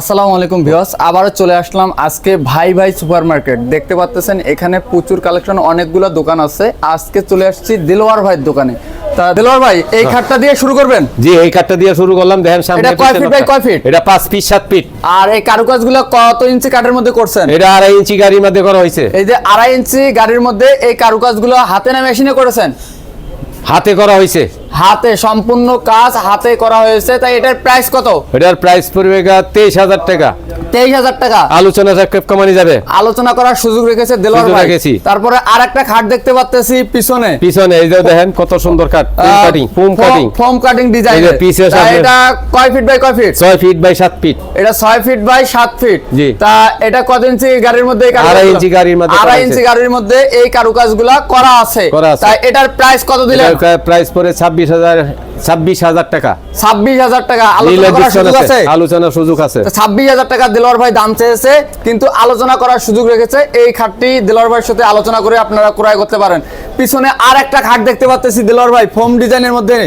আসসালামু আলাইকুম ভিউয়ার্স আবারও চলে আসলাম আজকে ভাই ভাই সুপারমার্কেট। দেখতে পাচ্ছেন এখানে প্রচুর কালেকশন অনেকগুলো দোকান আছে। আজকে চলে আসছি দিলওয়ার ভাইয়ের দোকানে। তা দিলওয়ার ভাই এই খাটটা দিয়ে শুরু করবেন? জি এই কাঠটা দিয়ে শুরু করলাম দেখেন সামনে এটা কয় ফিট বাই কয় ফিট? এটা পাঁচ ফিট সাত ফিট। আর এই কারুকাজগুলো কত ইঞ্চি কাঠের মধ্যে করছেন? এটা আড়াই ইঞ্চি গাড়ির মধ্যে করা হয়েছে। এই যে আড়াই ইঞ্চি গাড়ির মধ্যে এই কারুকাজগুলো হাতে না মেশিনে করেছেন? হাতে করা হয়েছে। হাতে সম্পূর্ণ কাজ হাতে করা হয়েছে তাই এটার প্রাইস কত? এটার প্রাইস পড়বে তেইশ হাজার টাকা। তেইশ হাজার টাকা। আলোচনা কমানি যাবে। আলোচনা করার সুযোগ রেখেছে দেলোয়ার ভাই। তারপরে আর একটা খাট দেখতে পাচ্তেছি পিছনে। পিছনে এই যে দেখেন কত সুন্দর কাঠ কাটিং পুম কাটিং ফোম কাটিং ডিজাইন এই যে piece-এর সামনে- এটা কয় ফিট বাই কয় ফিট ছয় ফিট বাই সাত ফিট এটা ছয় ফিট বাই সাত ফিট জি। তা এটা কত ইঞ্চি গাড়ির মধ্যে আড়াই ইঞ্চি গাড়ির মধ্যে আড়াই ইঞ্চি গাড়ির মধ্যে এই কারুকাজগুলা করা আছে। তাই এটার প্রাইস কত দিলেন? প্রাইস পড়ে ছাব্বিশ হাজার ছাব্বিশ হাজার টাকা। ছাব্বিশ হাজার টাকা। আলোচনা সুযোগ আছে। আছে? আলোচনার সুযোগ আছে। ছাব্বিশ হাজার টাকা দিলওয়ার ভাই দাম চেয়েছে কিন্তু আলোচনা করার সুযোগ রেখেছে। এই খাটটি দিলওয়ার ভাইয়ের সাথে আলোচনা করে আপনারা ক্রয় করতে পারেন। পিছনে আর একটা খাট দেখতে পাচ্ছি দিলওয়ার ভাই ফোম ডিজাইনের মধ্যে।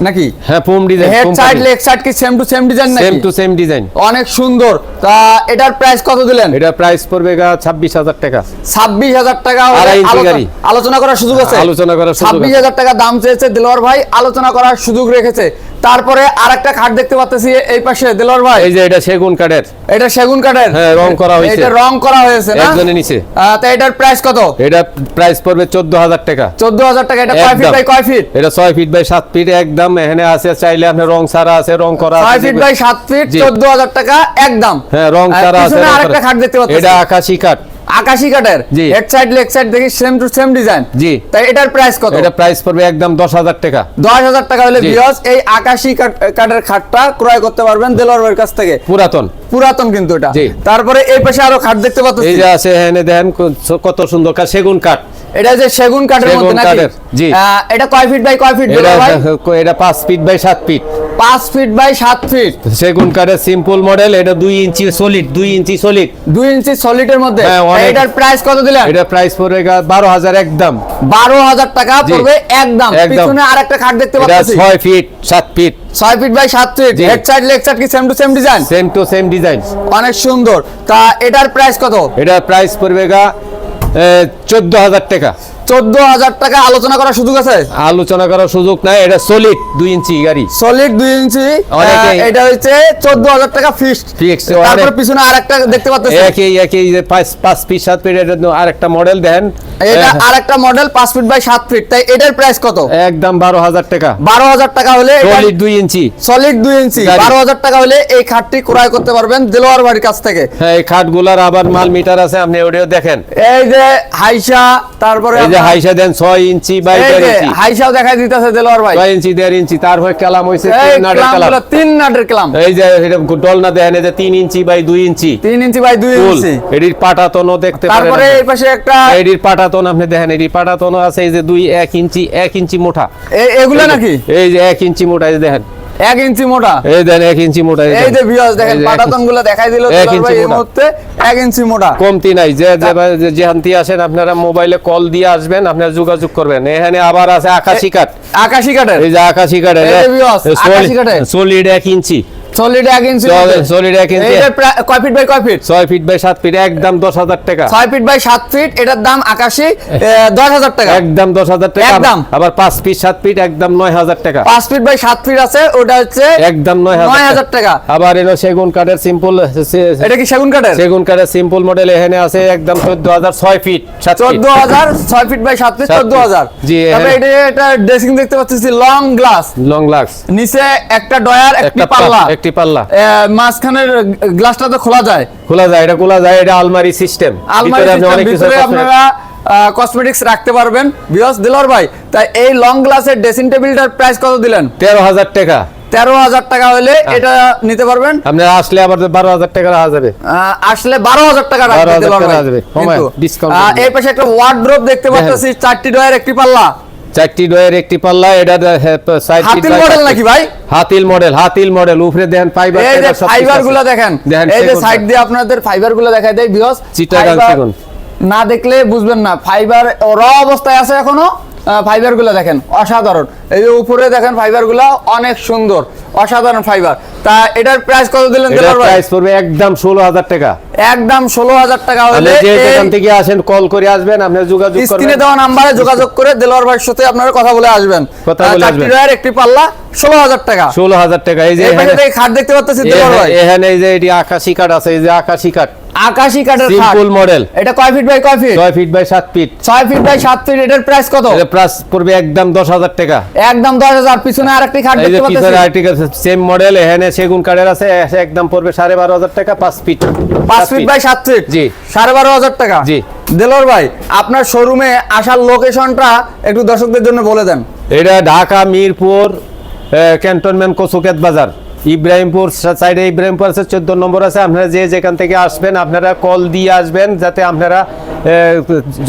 নাকি? হ্যাঁ foam design head side leg side কি same to same design same নাকি টু সেম ডিজাইন অনেক সুন্দর। তা এটার প্রাইস কত দিলেন? এটা প্রাইস পড়বে গা ছাব্বিশ হাজার টাকা। ছাব্বিশ হাজার টাকা হলে আড়াই আলোচনা- করার সুযোগ আছে? আলোচনা করার সুযোগ ছাব্বিশ আছে। হাজার টাকা দাম চেয়েছে দিলওয়ার ভাই আলোচনা করার সুযোগ রেখেছে। তারপরে আর একটা খাট দেখতে পাচ্তেছি এই পাশে দিলওয়ার ভাই। এই যে এটা সেগুন কাঠের। এটা সেগুন কাঠের। হ্যাঁ, রং করা হয়েছে। এটা রং করা হয়েছে না? একজনের নিচে। তা এটার প্রাইস কত? এটা প্রাইস পড়বে চোদ্দ হাজার টাকা। চোদ্দ হাজার টাকা এটা কয় ফিট বাই কয় ফিট এটা ছয় ফিট বাই সাত ফিট একদম। এখানে আছে চাইলে আপনি রং সারা আছে রং করা আছে ফিট বাই সাত ফিট জি। চোদ্দ হাজার টাকা একদম। হ্যাঁ রং সারা আছে আরেকটা খাট দেখতে পাচ্ছি এটা আকাশি কাঠ আকাশি কাটার জি। হেড সাইড লেগ সাইড দেখি সেম টু সেম ডিজাইন জি। তাই এটার প্রাইস কত? এটা প্রাইস পড়বে একদম দশ হাজার টাকা। দশ হাজার টাকা হলে। বিয়স এই আকাশি কাটার কাঠের খাটটা ক্রয় করতে পারবেন দেলোয়ার ভাইয়ের কাছ থেকে। পুরাতন। পুরাতন কিন্তু এটা। তারপরে এই পাশে আরও খাট দেখতে পাচ্ছি এই যে আছে এখানে দেখেন কত সুন্দর কাঠ সেগুন কাঠ। এটা যে সেগুন কাঠের মধ্যে নাকি? জি। এটা কয় ফিট বাই কয় ফিট এটা এটা feet by feet. Feet by feet. সেগুন কাঠের সিম্পল মডেল এটা ইঞ্চি সলিড ইঞ্চি সলিড ইঞ্চি সলিডের মধ্যে? হ্যাঁ, এটার প্রাইস কত দিলেন? এটা প্রাইস পড়বে গা বারো হাজার একদম। বারো হাজার টাকা পড়বে একদম। পিছনে আর একটা খাট দেখতে এটা পাচ্ছি। ছয় ফিট সাত ফিট। ছয় ফিট বাই সাত feet. Head side leg side কি same to same design same to same design অনেক সুন্দর। তা এটার প্রাইস কত? এটার প্রাইস পড়বে চোদ্দ হাজার টাকা। চোদ্দ হাজার টাকা আলোচনা করার সুযোগ আছে? আলোচনা করার সুযোগ নাই এটা সলিড দুই ইঞ্চি গাড়ি। সলিড দুই ইঞ্চি এটা হচ্ছে চোদ্দ হাজার টাকা ফিক্সড ফিক্সড তারপর পিছনে আর একটা দেখতে পাচ্ছেন একই একই যে পাঁচ পাঁচ ফিট সাত ফিট আরেকটা আর মডেল দেন এটা আর একটা মডেল পাঁচ ফিট বাই সাত ফিট তাই এটার প্রাইস কত? একদম বারো হাজার টাকা। বারো হাজার টাকা হলে সলিড দুই ইঞ্চি। সলিড দুই ইঞ্চি। গাড়ি। বারো হাজার টাকা হলে এই খাটটি ক্রয় করতে পারবেন দেলোয়ার বাড়ির কাছ থেকে। হ্যাঁ এই খাটগুলার আবার মাল মিটার আছে আপনি ওটাও দেখেন। এই যে হাইসা তারপরে এই যে হাইসা দেন ছয় ইঞ্চি বাই এই ইঞ্চি। হাইসাও দেখাই দিতেছে দেলোয়ার ভাই। ছয় ইঞ্চি দেড় ইঞ্চি তারপরে কালাম হয়েছে এই তিন নাটের কালাম তিন নাটের ক্লাম। এই যে এটা ডলনা দেখেন এই যে তিন ইঞ্চি বাই দুই ইঞ্চি। তিন ইঞ্চি বাই দুই ফুল। ইঞ্চি। এটির পাটাতনও দেখতে পারেন তারপরে। এই পাশে একটা এটির পাটাতন আপনি দেখেন এটির পাটাতনও আছে এই যে দুই এক ইঞ্চি এক ইঞ্চি মোটা। এগুলো নাকি? এই যে এক ইঞ্চি মোটা এই দেখেন। এক ইঞ্চি মোটা? এই দেখেন এক ইঞ্চি মোটা এই যে ভিউয়ার্স দেখেন এই যে এক পাটাতনগুলো দেখাই দিল এক ইঞ্চি ভাই এই মোটা। মুহূর্তে এক ইঞ্চি মোটা। কমতি নাই যে যে- যে- আসেন আপনারা মোবাইলে কল দিয়ে আসবেন আপনারা যোগাযোগ করবেন। এখানে আবার আছে আকাশি কাঠ। আকাশি কাঠের? এই যে আকাশি কাঠ এই যে আকাশি কাঠের। সলিড এক ইঞ্চি। সলিড এক ইঞ্চি সলিড এক ইঞ্চি এইটা কয় ফিট বাই কয় ফিট ছয় ফিট বাই সাত ফিট একদম দশ হাজার টাকা। ছয় ফিট বাই সাত ফিট এটার দাম আকাশি দশ হাজার টাকা। একদম দশ হাজার টাকা। একদম। আবার পাঁচ ফিট সাত ফিট একদম নয় হাজার টাকা। পাঁচ ফিট বাই সাত ফিট আছে ওটা হচ্ছে একদম নয় নয় হাজার হাজার টাকা। আবার এলো সেগুন কাঠের সিম্পল এটা কি সেগুন কাঠের? সেগুন কাঠের সিম্পল মডেল এখানে আছে একদম চোদ্দ হাজার ছয় ফিট সাত ফিট চোদ্দ হাজার ছয় ফিট বাই সাত ফিট সাত চোদ্দ feet। হাজার। জি, তারপরে হ্যাঁ। এটা এটা ড্রেসিং দেখতে পাচ্ছি লং গ্লাস লং লাক্স নিচে একটা ডয়ার একটা পাল্লা। পাল্লা? মাঝখানের গ্লাসটা তো খোলা যায়। খোলা যায় এটা খোলা যায় এটা আলমারি সিস্টেম। আলমারি ভিতরে আপনারা কসমেটিক্স রাখতে পারবেন। বিয়স দিলর ভাই তাই এই লং গ্লাসের ড্রেসিং টেবিলটার প্রাইস কত দিলেন? তেরো হাজার টাকা। তেরো হাজার টাকা হলে এটা নিতে পারবেন। আপনারা আসলে আবার বারো হাজার টাকা রাখা যাবে। আসলে বারো হাজার টাকা রাখবে 12,000 দিলর টাকা ভাই। আসবে। কমায়, কিন্তু, discount আহ, করে এই পাশে একটা ওয়ার্ড্রোব দেখতে পাচ্ছি চারটি ডয়ার একটি পাল্লা। চারটি ডয়ের একটি পাল্লা এটা সাইড হাতিল মডেল নাকি ভাই? হাতিল মডেল হাতিল মডেল উপরে দেন ফাইবার এই যে ফাইবারগুলো দেখেন দেখেন এই যে সাইড দিয়ে আপনাদের ফাইবারগুলো দেখাই দেয় বিকজ চিটাগাং না দেখলে বুঝবেন না ফাইবার র অবস্থায় আছে এখনও। ফাইবারগুলো দেখেন অসাধারণ। এই যে উপরে দেখেন ফাইবারগুলো অনেক সুন্দর অসাধারণ ফাইবার তা এটার প্রাইস কত দিলেন প্রাইস পড়বে একদম ষোলো হাজার টাকা। একদম ষোলো হাজার টাকা হলে যে এই যেখান থেকে আসেন কল করে আসবেন আপনি যোগাযোগ স্ক্রিনে দেওয়া নাম্বারে যোগাযোগ করে দেলোয়ার ভাইয়ের সাথে আপনারা কথা বলে আসবেন। কথা বলে আসবেন। একটি পাল্লা ষোলো হাজার টাকা। ষোলো হাজার টাকা এই যে এখানে- খাট দেখতে পাচ্ছেন দেলোয়ার ভাই। এখানে- এখানে এই যে এটি আকাশি কাঠ আছে এই যে আকাশি কাঠ আকাশি কাঠের সিম্পল মডেল এটা কয় ফিট বাই কয় ফিট ছয় ফিট বাই সাত ফিট ছয় ফিট বাই সাত ফিট এটার প্রাইস কত? প্রাইস পড়বে একদম দশ হাজার টাকা। একদম দশ হাজার পিছনে আরেকটি খাট এই যে পিছনে পাচ্ছেন আর্টিকেল সেম মডেল এখানে সেগুন কাঠের আছে একদম পড়বে সাড়ে বারো হাজার টাকা পাঁচ ফিট পাঁচ ফিট বাই সাত ফিট জি। সাড়ে বারো হাজার টাকা? জি। দেলোর ভাই আপনার শোরুমে আসার লোকেশনটা একটু দর্শকদের জন্য বলে দেন। এটা ঢাকা মিরপুর ক্যান্টনমেন্ট কচুকেত বাজার। ইব্রাহিমপুর সাইডে, ইব্রাহিমপুর আছে, চোদ্দ নম্বর আছে। আপনারা যে যেখান থেকে আসবেন, আপনারা কল দিয়ে আসবেন, যাতে আপনারা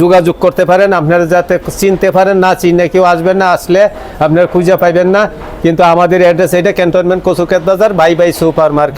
যোগাযোগ করতে পারেন। আপনারা যাতে চিনতে পারেন, না চিনে কেউ আসবেন না, আসলে আপনারা খুঁজে পাইবেন না। কিন্তু আমাদের অ্যাড্রেস এটা ক্যান্টনমেন্ট কচুকেত বাজার, বাই বাই সুপার মার্কেট